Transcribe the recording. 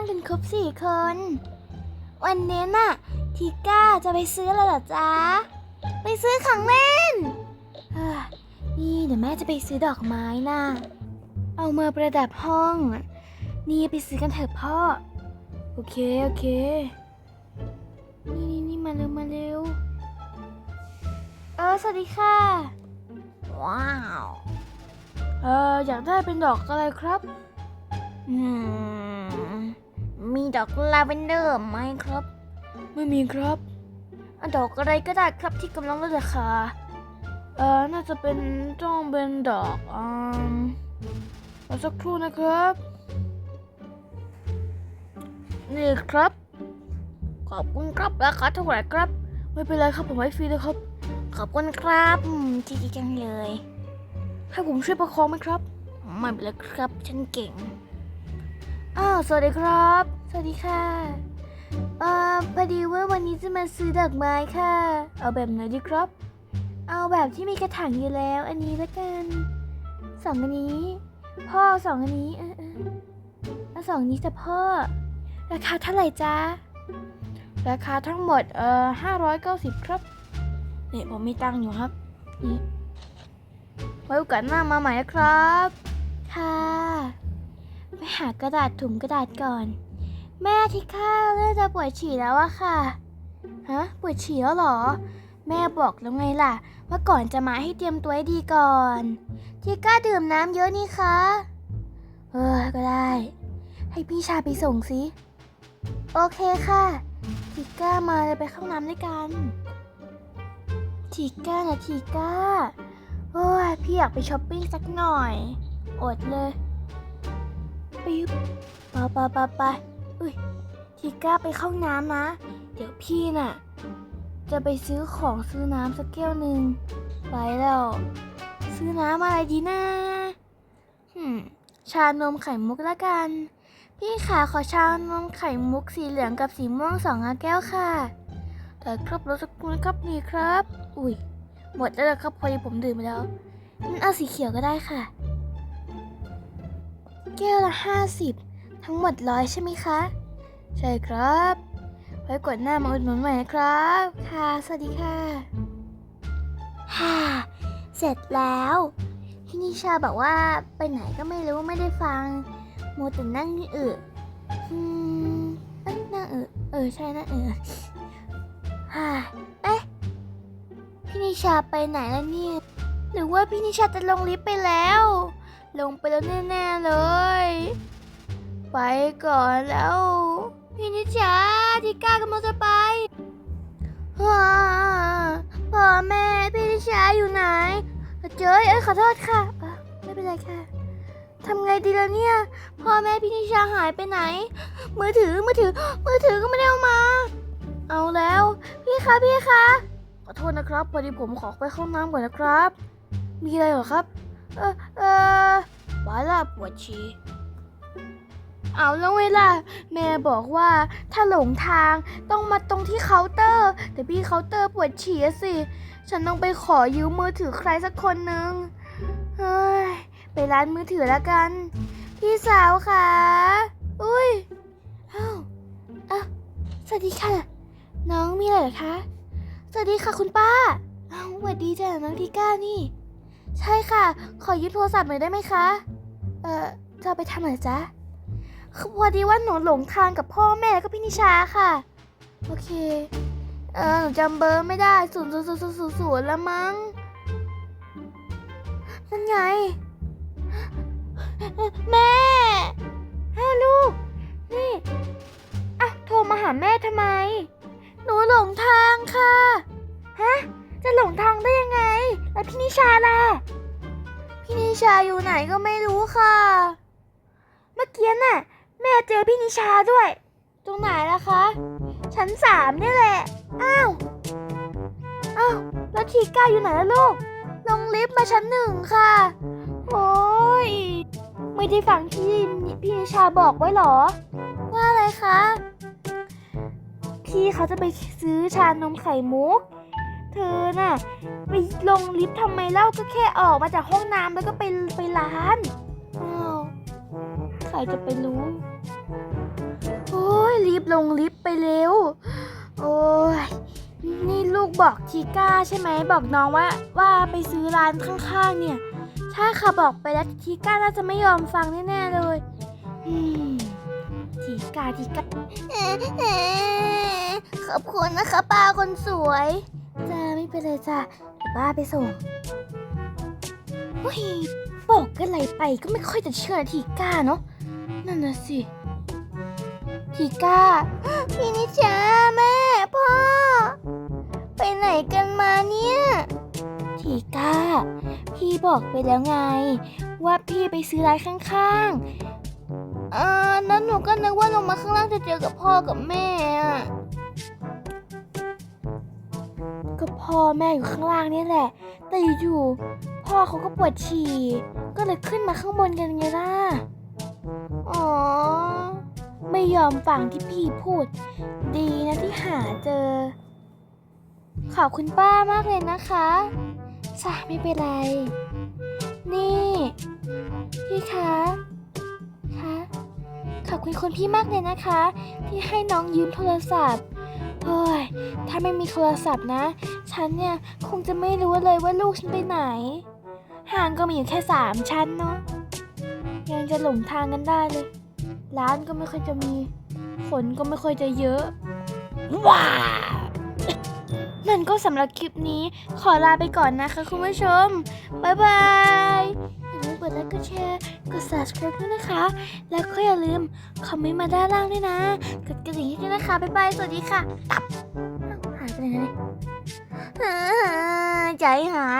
นั่งกันครบสี่คน วันนี้น่ะทิก้าจะไปซื้ออะไรเหรอจ๊ะ ไปซื้อของเล่นเฮ้ยนี่เดี๋ยวแม่จะไปซื้อดอกไม้น่ะ เอามาประดับห้อง นี่ไปซื้อกันเถอะพ่อ โอเค โอเค นี่นี่นี่มาเร็วมาเร็ว เออสวัสดีค่ะ ว้าว เอออยากได้เป็นดอกอะไรครับ อืม มีดอกลาเวนเดอร์ไหมครับ ไม่มีครับอะดอกอะไรก็ได้ครับที่กำลังลดราคา เออน่าจะเป็นต้องเป็นดอกอืมรอสักครู่นะครับ นี่ครับ ขอบคุณครับราคาเท่าไหร่ครับ ไม่เป็นไรครับผมให้ฟรีเลยครับ ขอบคุณครับอืมดีจังเลย ให้ผมช่วยประคองไหมครับ ไม่เป็นไรครับ ฉันเก่ง อ้าว สวัสดีครับ สวัสดีค่ะเอ่อพอดีว่าวันนี้จะมาซื้อดอกไม้ค่ะ เอาแบบไหนดีครับ เอาแบบที่มีกระถางอยู่แล้ว อันนี้ละกันสองอันนี้ พ่อสองอันนี้เออเออเอาสองอันนี้จะพ่อ ราคาเท่าไหร่จ๊ะราคาทั้งหมดเอ่อห้าร้อยเก้าสิบครับเนี่ยผมมีตังค์อยู่ครับนี่ไว้โอกาสหน้ามาใหม่นะครับ ค่ะ ไปหากระดาษถุงกระดาษก่อน แม่ที่ข้าเริ่มจะปวดฉี่แล้วอะค่ะ ฮะ ปวดฉี่แล้วเหรอ แม่บอกแล้วไงล่ะ ว่าก่อนจะมาให้เตรียมตัวให้ดีก่อน ที่ก้าดื่มน้ำเยอะนี่คะ เออ ก็ได้ ให้พี่ชาไปส่งสิ โอเคค่ะทิก้ามาเลยไปเข้าน้ำด้วยกันทิก้านะทิก้าโอ้ยพี่อยากไปช้อปปิ้งสักหน่อย อดเลย ปิ๊บไปไปไปไปอุ้ยทีก้าไปเข้าน้ำนะ เดี๋ยวพี่น่ะ จะไปซื้อของซื้อน้ำสักแก้วหนึ่งไปแล้ว ซื้อน้ำอะไรดีนะหืมชานมไข่มุกละกัน พี่ขาขอชานมไข่มุกสีเหลืองกับสีม่วงสองแก้วค่ะแต่ครับรถสักครู่ครับนี่ครับ อุ้ยหมดแล้วครับพอดีผมดื่มไปแล้วงั้นเอาสีเขียวก็ได้ค่ะ แก้วละห้าสิบทั้งหมดร้อยใช่ไหมคะ ใช่ครับ ไว้กดหน้ามาอุดหนุนใหม่นะครับ ค่ะ สวัสดีค่ะฮ่าเสร็จแล้วพี่นิชาบอกว่าไปไหนก็ไม่รู้ไม่ได้ฟังโมวแต่นั่งอึอืมเอ้ยนั่งอึเออใช่นั่งอึฮ่าเอ๊ะพี่นิชาไปไหนแล้วเนี่ยหรือว่าพี่นิชาจะลงลิฟต์ไปแล้ว ลงไปแล้วแน่ๆเลย ไปก่อนแล้ว พี่นิชาที่กล้ากำลังจะไปว้าพ่อแม่พี่นิชาอยู่ไหน เจอเอ้ยขอโทษค่ะอะ ไม่เป็นไรค่ะทำไงดีล่ะเนี่ยพ่อแม่พี่นิชาหายไปไหน มือถือมือถือ มือถือก็ไม่ได้เอามา เอาแล้ว พี่คะพี่คะขอโทษนะครับพอดีผมขอไปเข้าน้ำก่อนนะครับ มีอะไรเหรอครับ เออเออวาล่ะปวดฉี่เอาแล้วเวลาแม่บอกว่าถ้าหลงทางต้องมาตรงที่เคาน์เตอร์ แต่พี่เคาน์เตอร์ปวดฉี่สิ ฉันต้องไปขอยืมมือถือใครสักคนหนึ่งเฮ้ยไปร้านมือถือแล้วกัน พี่สาวค่ะ อุ้ยอ้าวอะสวัสดีค่ะ น้องมีอะไรเหรอคะ สวัสดีค่ะคุณป้าอ้าวสวัสดีจ้ะน้องทิก้านี่ ใช่ค่ะ ขอยืมโทรศัพท์หน่อยได้ไหมคะ เอ่อจะเอาไปทำอะไรจ๊ะคือพอดีว่าหนูหลงทางกับพ่อแม่แล้วก็พี่นิชาค่ะ โอเค เออหนูจำเบอร์ไม่ได้ศูนย์ศูนย์ศูนย์ศูนย์ศูนย์แล้วมั้ง นั่นไง แม่อ้าวลูก นี่อะโทรมาหาแม่ทำไม หนูหลงทางค่ะ ฮะ จะหลงทางได้ พี่นิชาล่ะ พี่นิชาอยู่ไหนก็ไม่รู้ค่ะ เมื่อกี้น่ะ แม่เจอพี่นิชาด้วย ตรงไหนล่ะคะ ชั้นสามนี่แหละ อ้าว อ้าว แล้วทีก้าอยู่ไหนล่ะลูก ลงลิฟต์มาชั้นหนึ่งค่ะ โอ้ย ไม่ได้ฟังที่พี่นิชาบอกไว้หรอ ว่าอะไรคะ พี่เขาจะไปซื้อชานมไข่มุก เธอน่ะไปลงลิฟต์ทำไมเล่าก็แค่ออกมาจากห้องน้ำแล้วก็ไปไปร้านอ้าวใครจะไปรู้รีบลงลิฟต์ไปเร็ว โอ้ยนี่ลูกบอกทีก้าใช่ไหมบอกน้องว่าว่าไปซื้อร้านข้างๆเนี่ย ใช่ค่ะบอกไปแล้วทีก้าน่าจะไม่ยอมฟังแน่ๆเลยอืมทีก้าทีก้าขอบคุณนะคะป้าคนสวยจ้า ไม่เป็นไรจ้าเดี๋ยวป้าไปส่งเฮ้ยบอกกันอะไรไปก็ไม่ค่อยจะเชื่อทีก้าเนาะนั่นน่ะสิ ทีก้าพี่นิชาแม่พ่อ ไปไหนกันมาเนี่ย ทีก้า พี่บอกไปแล้วไง ว่าพี่ไปซื้อร้านข้างๆอ่านั้นหนูก็นึกว่าลงมาข้างล่างจะเจอกับพ่อกับแม่อะ ก็พ่อแม่อยู่ข้างล่างนี่แหละ แต่อยู่ๆพ่อเขาก็ปวดฉี่ ก็เลยขึ้นมาข้างบนกันไงล่ะ อ๋อ ไม่ยอมฟังที่พี่พูด ดีนะที่หาเจอ ขอบคุณป้ามากเลยนะคะจ้าไม่เป็นไร นี่ พี่คะคะขอบคุณคุณพี่มากเลยนะคะ ที่ให้น้องยืมโทรศัพท์ เฮ้ย ถ้าไม่มีโทรศัพท์นะ ฉันเนี่ยคงจะไม่รู้เลยว่าลูกฉันไปไหนห่างก็มีอยู่แค่สามชั้นเนาะ ยังจะหลงทางกันได้เลย ร้านก็ไม่ค่อยจะมีฝนก็ไม่ค่อยจะเยอะ ว้าวนั่นก็สำหรับคลิปนี้ขอลาไปก่อนนะคะคุณผู้ชม บ๊ายบาย ดไลค์กดแชร์กด subscribe ด้วยนะคะ แล้วก็อย่าลืมคอมเมนต์มาด้านล่างด้วยนะกดกระดิ่งให้ด้วยนะคะบ๊ายบายสวัสดีค่ะตับอ้าหายไปไหนเนี่ยใจหาย